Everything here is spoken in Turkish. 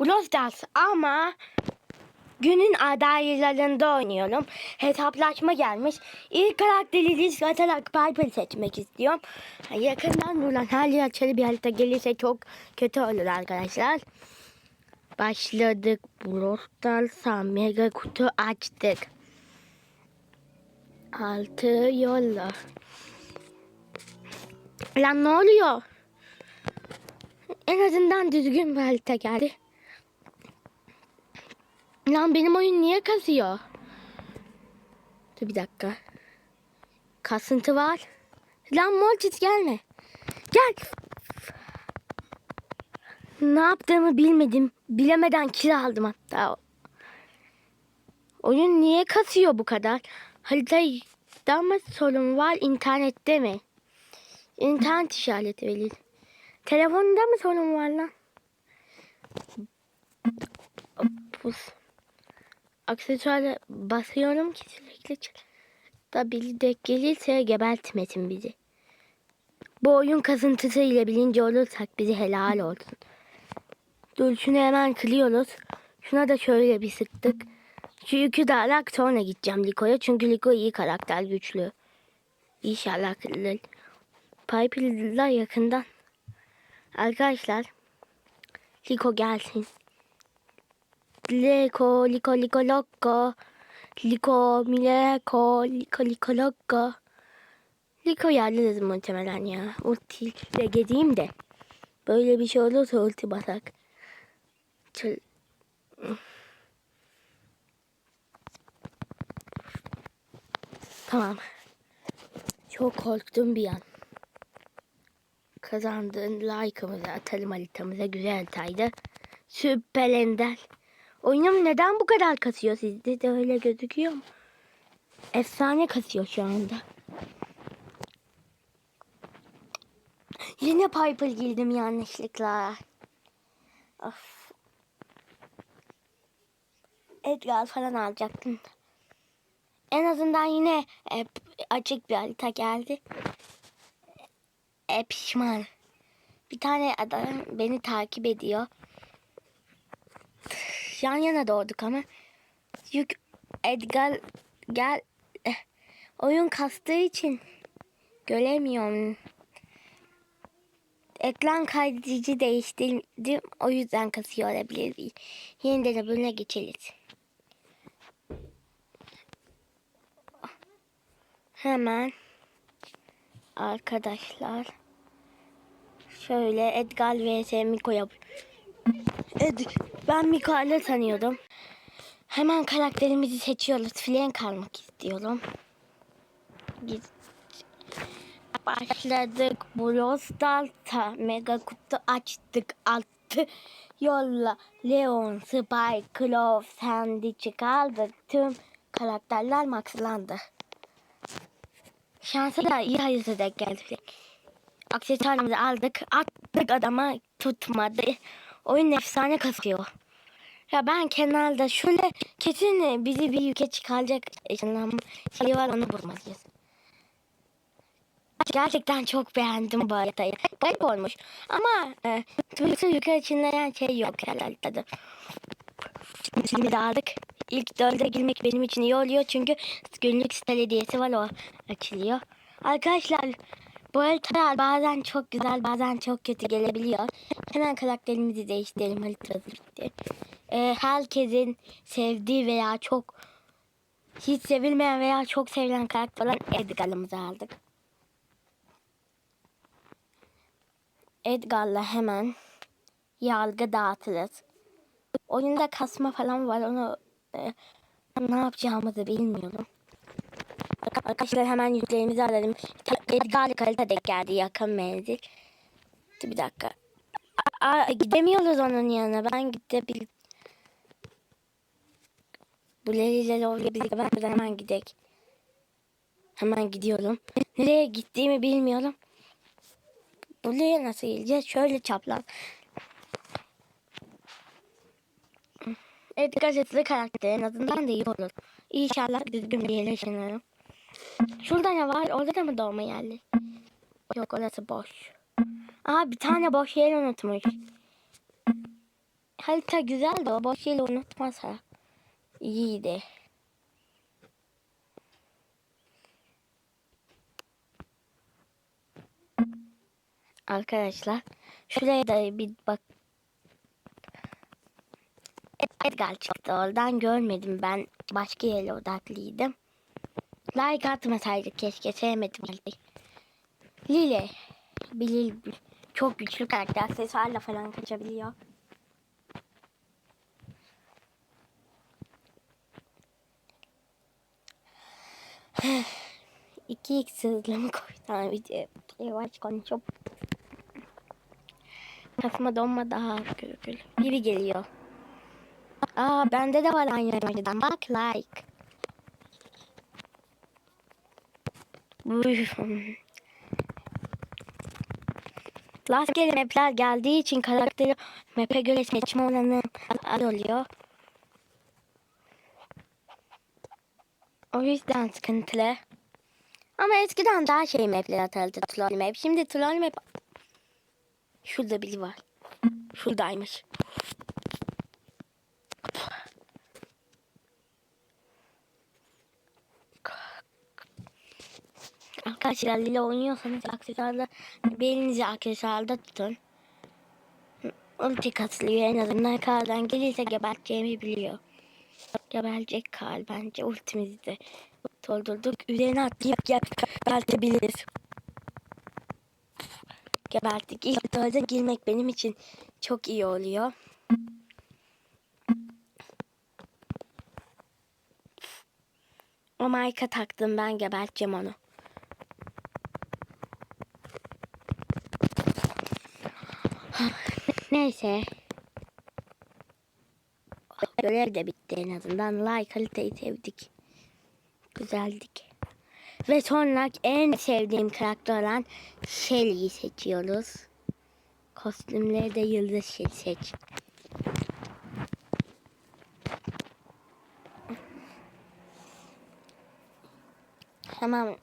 Brawl Stars ama günün adaylarında oynuyorum. Hesaplaşma gelmiş. İlk karakteri risk atarak Piper seçmek istiyorum. Yakından duran her yer bir harita gelirse çok kötü olur arkadaşlar. Başladık. Brawl Stars'a mega kutu açtık. Altı yolla. Lan ne oluyor? En azından düzgün bir harita geldi. Lan benim oyun niye kasıyor? Dur bir dakika. Kasıntı var. Lan Mortis gelme. Gel. Ne yaptığımı bilmedim. Bilemeden kill aldım hatta. Oyun niye kasıyor bu kadar? Haritada mı sorun var internette mi? İnternet işareti verir. Telefonda mı sorun var lan? Pus. Aksesuara basıyorum ki sürekli da biri de gelirse gebertmesin bizi. Bu oyun kazıntısı ile bilinci olursak bizi helal olsun. Dur şunu hemen kırıyoruz. Şuna da şöyle bir sıktık. Şu yükü de alarak sonra gideceğim Liko'ya. Çünkü Liko iyi karakter güçlü. İnşallah kırılır. Piper'la yakından. Arkadaşlar. Liko gelsin. Liko, Liko, Liko, Loko. Liko, Mileko, Liko, Liko, Loko. Liko yerleriz muhtemelen ya. Ultiyle gezeyim de. Böyle bir şey olursa ulti basak. Çıl- Tamam. Çok korktum bir an. Kazandığın like'ımızı atalım haritamıza güzel haritaydı. Süper ender. Oyunum neden bu kadar kasıyor sizde de öyle gözüküyor mu? Efsane kasıyor şu anda. Yine Piper girdim yanlışlıkla. Of. Edgar falan alacaktım. En azından yine e, açık bir harita geldi. E, pişman. Bir tane adam beni takip ediyor. Yan yana doğduk ama. Yük Edgar gel. Eh, oyun kastığı için göremiyorum. Ekran kaydedici değiştirdim. O yüzden kasıyor olabilir. Yeniden bölüne geçeriz. Hemen arkadaşlar şöyle Edgar vs Miko yap. Ed ben Miko'yla tanıyordum. Hemen karakterimizi seçiyoruz. Filen kalmak istiyorum. Git. Başladık. Brawl Stars'a mega kutu açtık. Altı yolla. Leon, Spike, Clove, Sandy çıkardık. Tüm karakterler maxlandı. Şansa da iyi hayırlı denk geldi. Aksesuarımızı aldık. Attık adama tutmadı. Oyun efsane kasıyor. Ya ben kenarda şöyle kesin bizi bir yüke çıkaracak şey var onu bulmalıyız. Gerçekten çok beğendim bu haritayı. Garip olmuş. Ama e, Twitter yukarı çınlayan şey yok herhalde. Şimdi de aldık. İlk dörde girmek benim için iyi oluyor çünkü günlük site hediyesi var o açılıyor. Arkadaşlar bu haritalar bazen çok güzel bazen çok kötü gelebiliyor. Hemen karakterimizi değiştirelim haritası bitti. Ee, herkesin sevdiği veya çok hiç sevilmeyen veya çok sevilen karakter olan Edgar'ımızı aldık. Edgar'la hemen yargı dağıtırız. Oyunda kasma falan var onu e, ne yapacağımızı bilmiyorum. Arkadaşlar hemen yüklerimizi alalım. Edgar'lı kalite denk geldi. Dur bir dakika. Aa, gidemiyoruz onun yanına. Ben gidebil... Bu Leli'yle oraya birlikte ben hemen gidek. Hemen gidiyorum. Nereye gittiğimi bilmiyorum. Buraya nasıl gideceğiz? Şöyle çapraz. Evet gazeteli karakter en azından da iyi olur. İnşallah düzgün bir yere yaşanırım. Şurada ne var? Orada da mı doğma yerli? Yok orası boş. Aa bir tane boş yer unutmuş. harita güzel de o boş yeri unutmasa iyiydi. Arkadaşlar şuraya da bir bak. Edgar çıktı oradan görmedim ben başka yere odaklıydım. Like atmasaydık keşke sevmedim. Lile. Bilil çok güçlü karakter. Aksesuarla falan kaçabiliyor. İki x hızlama koydan video yavaş konuşup kafama donma daha gürgül. Biri geliyor. Aa bende de var aynı önceden. Bak like. Rastgele mapler geldiği için karakteri map'e göre seçme oranı az oluyor. O yüzden sıkıntılı. Ama eskiden daha şey mapler atardı troll map. Şimdi troll map şurada biri var. Şuradaymış. Arkadaşlar Lila oynuyorsanız aksesuarda belinizi aksesuarda tutun. Ulti kasılıyor en azından Karl'dan gelirse geberteceğimi biliyor. Geberecek Karl bence ultimizi de doldurduk. Üzerine atlayıp gebertebiliriz. Geberttik. İlk turda girmek benim için çok iyi oluyor. O Mike'a taktım ben geberteceğim onu. Neyse. Görev de bitti en azından. Like kaliteyi sevdik. Güzeldik. Ve sonra en sevdiğim karakter olan Shelly'yi seçiyoruz. Kostümleri de Yıldız Shelly seç. Hemen